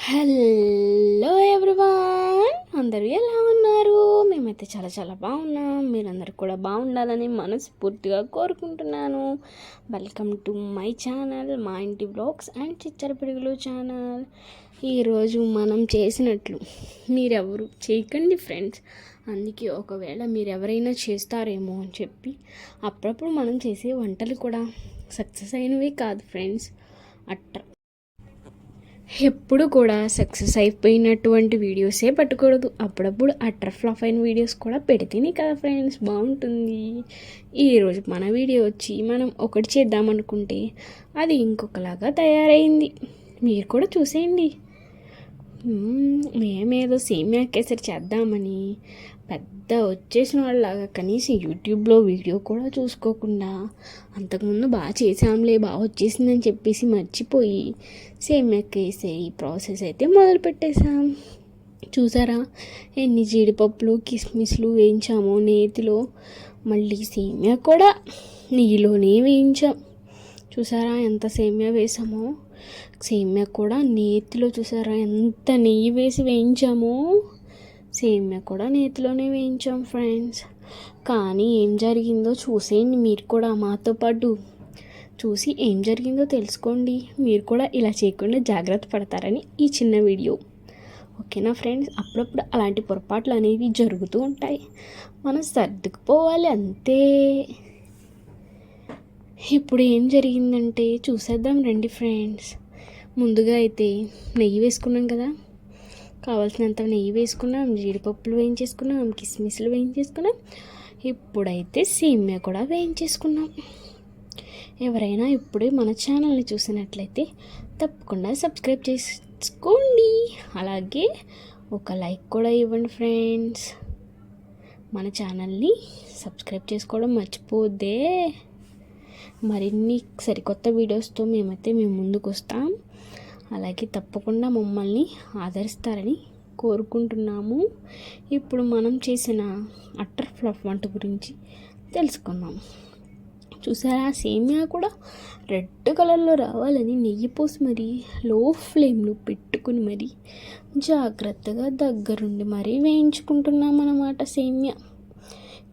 Hello everyone అందరూ ఎలా ఉన్నారు? మేమైతే చాలా చాలా బాగున్నాం. మీరందరూ కూడా బాగుండాలని మనస్ఫూర్తిగా కోరుకుంటున్నాను. వెల్కమ్ టు మై ఛానల్ మా ఇంటి బ్లాగ్స్ అండ్ చిచ్చర పిడుగులు ఛానల్ ఈరోజు మనం చేసినట్లు మీరెవరు? చేయకండి ఫ్రెండ్స్ అందుకే ఒకవేళ మీరు ఎవరైనా చేస్తారేమో అని చెప్పి అప్పుడప్పుడు మనం చేసే వంటలు కూడా సక్సెస్ అయినవే కాదు ఫ్రెండ్స్ అట్ట. ఎప్పుడు కూడా సక్సెస్ అయిపోయినటువంటి వీడియోసే పట్టకూడదు అప్పుడప్పుడు అట్టర్ ఫ్లాప్ అయిన వీడియోస్ కూడా పెడితేనే కదా ఫ్రెండ్స్ బాగుంటుంది. ఈరోజు మన వీడియో వచ్చి మనం ఒకటి చేద్దామనుకుంటే అది ఇంకొకలాగా తయారైంది. మీరు కూడా చూసేయండి. మేమేదో సేమియా కేసరి చేద్దామని. పెద్ద వచ్చేసిన వాళ్ళలాగా కనీసం యూట్యూబ్లో వీడియో కూడా చూసుకోకుండా అంతకుముందు బాగా చేసాంలే బాగా వచ్చేసిందని చెప్పేసి మర్చిపోయి సేమియా కేసరి ప్రాసెస్ అయితే మొదలు పెట్టేశాం. చూసారా? ఎన్ని జీడిపప్పులు కిస్మిస్లు వేయించామో నేతిలో. మళ్ళీ సేమియా కూడా నెయ్యిలోనే వేయించాం. చూసారా ఎంత సేమియా వేసామో? సేమ్యా కూడా నేతిలో చూసారా? ఎంత నెయ్యి వేసి వేయించామో! సేమ్యా కూడా నేతిలోనే వేయించాం ఫ్రెండ్స్. కానీ ఏం జరిగిందో చూసేయండి మీరు కూడా మాతో పాటు. చూసి ఏం జరిగిందో తెలుసుకోండి. మీరు కూడా ఇలా చేయకుండా జాగ్రత్త పడతారని ఈ చిన్న వీడియో. ఓకేనా ఫ్రెండ్స్? అప్పుడప్పుడు అలాంటి పొరపాట్లు అనేవి జరుగుతూ ఉంటాయి. మనం సర్దుకుపోవాలి అంతే. ఇప్పుడు ఏం జరిగిందంటే చూసేద్దాం రండి ఫ్రెండ్స్. ముందుగా అయితే నెయ్యి వేసుకున్నాం కదా. కావాల్సినంత నెయ్యి వేసుకున్నాం జీడిపప్పులు వేయించేసుకున్నాం కిస్మిస్లు వేయించేసుకున్నాం. ఇప్పుడైతే సేమ్యా కూడా వేయించేసుకున్నాం. ఎవరైనా ఇప్పుడే మన ఛానల్ని చూసినట్లయితే తప్పకుండా సబ్స్క్రైబ్ చేసుకోండి. అలాగే ఒక లైక్ కూడా ఇవ్వండి ఫ్రెండ్స్. మన ఛానల్ని సబ్స్క్రైబ్ చేసుకోవడం మర్చిపోద్దే. మరిన్ని సరికొత్త వీడియోస్తో మేమైతే మేము ముందుకు వస్తాం. అలాగే తప్పకుండా మమ్మల్ని ఆదరిస్తారని కోరుకుంటున్నాము. ఇప్పుడు మనం చేసిన అట్టర్ ఫ్లఫ్ వంట గురించి తెలుసుకుందాం. చూసారా? సేమియా కూడా రెడ్ కలర్లో రావాలని నెయ్యి పోసి మరి లో ఫ్లేమ్లో పెట్టుకుని మరి జాగ్రత్తగా దగ్గరుండి మరీ వేయించుకుంటున్నాం అన్నమాట సేమియా.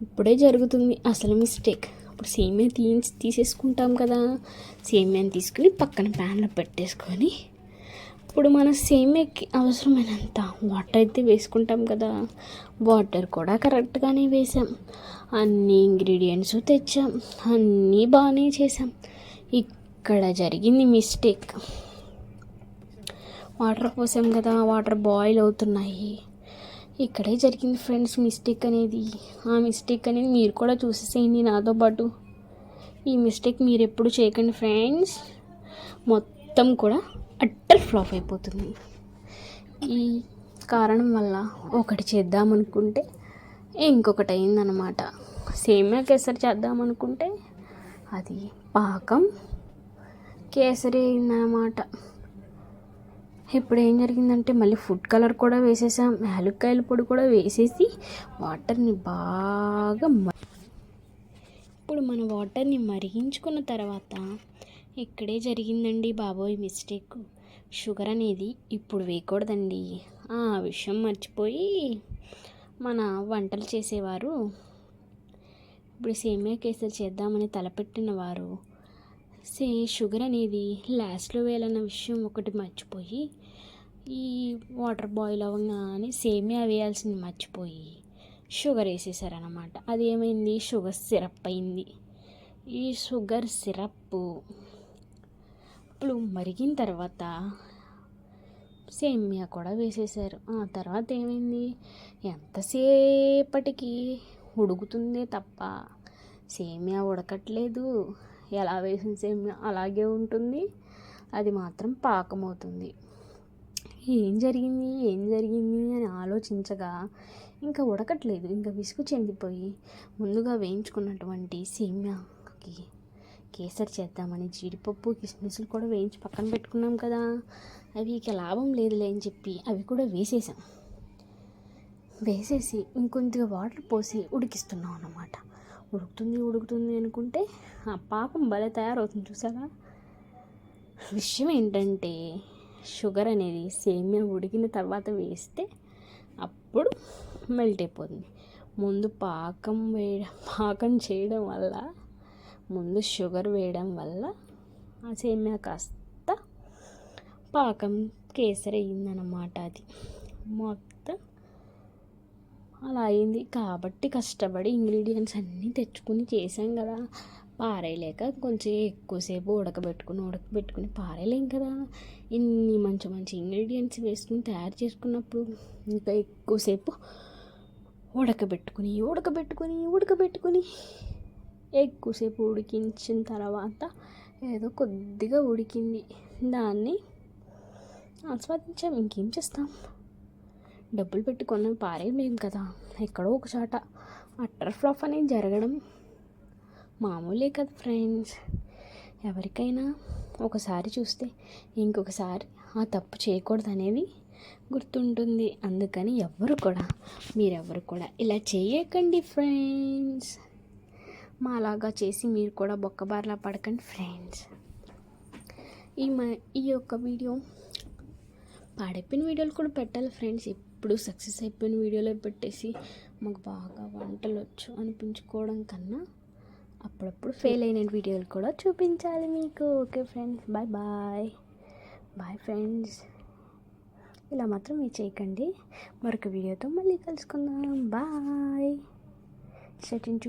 ఇప్పుడే జరుగుతుంది అసలు మిస్టేక్. అప్పుడు సేమియా తీ తీసేసుకుంటాం కదా. సేమియాని తీసుకుని పక్కన ప్యాన్లో పెట్టేసుకొని ఇప్పుడు మన సేమియాకి అవసరమైనంత వాటర్ అయితే వేసుకుంటాం కదా. వాటర్ కూడా కరెక్ట్గానే వేసాం. అన్ని ఇంగ్రీడియంట్స్ తెచ్చాం. అన్నీ బాగానే చేసాం. ఇక్కడ జరిగింది మిస్టేక్. వాటర్ పోసాం కదా. వాటర్ బాయిల్ అవుతున్నాయి. ఇక్కడే జరిగింది ఫ్రెండ్స్ మిస్టేక్ అనేది. ఆ మిస్టేక్ అనేది మీరు కూడా చూసేసేయండి నాతో పాటు. ఈ మిస్టేక్ మీరు ఎప్పుడు చేయకండి ఫ్రెండ్స్. మొత్తం కూడా అట్టర్ ఫ్లాప్ అయిపోతుంది. ఈ కారణం వల్ల ఒకటి చేద్దామనుకుంటే ఇంకొకటి అయిందనమాట సేమియా కేసరి చేద్దామనుకుంటే అది పాకం కేసరి అయిందనమాట ఇప్పుడు ఏం జరిగిందంటే మళ్ళీ ఫుడ్ కలర్ కూడా వేసేసాం. యాలక్కాయల పొడి కూడా వేసేసి వాటర్ని బాగా ఇప్పుడు మన వాటర్ని మరిగించుకున్న తర్వాత ఇక్కడే జరిగిందండి బాబోయ్ మిస్టేక్. షుగర్ అనేది ఇప్పుడు వేయకూడదండి. ఆ విషయం మర్చిపోయి మన వంటలు చేసేవారు. ఇప్పుడు సేమియా కేసరి చేద్దామని తలపెట్టిన వారు సే షుగర్ అనేది లాస్ట్లో వేయాలన్న విషయం ఒకటి మర్చిపోయి ఈ వాటర్ బాయిల్ అవ్వగానే సేమియా వేయాల్సింది మర్చిపోయి షుగర్ వేసేసారనమాట అది ఏమైంది? షుగర్ సిరప్ అయింది. ఈ షుగర్ సిరప్ ఇప్పుడు మరిగిన తర్వాత సేమియా కూడా వేసేసారు. ఆ తర్వాత ఏమైంది? ఎంతసేపటికి ఉడుకుతుందే తప్ప సేమియా ఉడకట్లేదు. ఎలా వేసిన సేమియా అలాగే ఉంటుంది. అది మాత్రం పాకం అవుతుంది ఏం జరిగింది? ఏం జరిగింది అని ఆలోచించగా ఇంకా ఉడకట్లేదు. ఇంకా విసుగు చెందిపోయి ముందుగా వేయించుకున్నటువంటి సేమ్యాకి కేసరి చేద్దామని జీడిపప్పు కిస్మిస్లు కూడా వేయించి పక్కన పెట్టుకున్నాం కదా. అవి ఇక లాభం లేదులే అని చెప్పి అవి కూడా వేసేసాం. వేసేసి ఇంకొంతగా వాటర్ పోసి ఉడికిస్తున్నాం అన్నమాట. ఉడుకుతుంది ఉడుకుతుంది అనుకుంటే ఆ పాకం భలే తయారవుతుంది చూసారా విషయం ఏంటంటే షుగర్ అనేది సేమియా ఉడికిన తర్వాత వేస్తే అప్పుడు మెల్ట్ అయిపోతుంది. ముందు పాకం వేయడం పాకం చేయడం వల్ల ముందు షుగర్ వేయడం వల్ల ఆ సేమియా కాస్త పాకం కేసరి అయిందన్నమాట అది. మొత్తం అలా అయింది. కాబట్టి కష్టపడి ఇంగ్రీడియంట్స్ అన్నీ తెచ్చుకుని చేసాం కదా. పారేయలేక కొంచెం ఎక్కువసేపు ఉడకబెట్టుకుని ఉడకబెట్టుకుని పారేయలేం కదా. ఇన్ని మంచి మంచి ఇంగ్రీడియంట్స్ వేసుకుని తయారు చేసుకున్నప్పుడు ఇంకా ఎక్కువసేపు ఉడకబెట్టుకుని ఉడకబెట్టుకుని ఉడకబెట్టుకుని ఎక్కువసేపు ఉడికించిన తర్వాత ఏదో కొద్దిగా ఉడికింది. దాన్ని ఆస్వాదించాం. ఇంకేం చేస్తాం? డబ్బులు పెట్టి కొన్న పారేయలేం కదా. ఎక్కడో ఒక చోట. అట్టర్ ఫ్లాప్ అనేది జరగడం మామూలే కదా ఫ్రెండ్స్. ఎవరికైనా ఒకసారి చూస్తే ఇంకొకసారి ఆ తప్పు చేయకూడదు అనేది గుర్తుంటుంది. అందుకని ఎవరు కూడా మీరెవరు కూడా ఇలా చేయకండి ఫ్రెండ్స్. మాలాగా చేసి మీరు కూడా బొక్కబార్లా పడకండి ఫ్రెండ్స్. ఈ మ ఈ యొక్క వీడియో పాడైపోయిన వీడియోలు కూడా పెట్టాలి ఫ్రెండ్స్. ఎప్పుడు సక్సెస్ అయిపోయిన వీడియోలో పెట్టేసి మాకు బాగా వంటలు వచ్చు అనిపించుకోవడం కన్నా అప్పుడప్పుడు ఫెయిల్ అయిన వీడియోలు కూడా చూపించాలి మీకు. Okay friends bye bye. Bye friends. ఇలా మాత్రం మీరు చేయకండి. మరొక వీడియోతో మళ్ళీ కలుసుకుందాం. బాయ్. సెటించు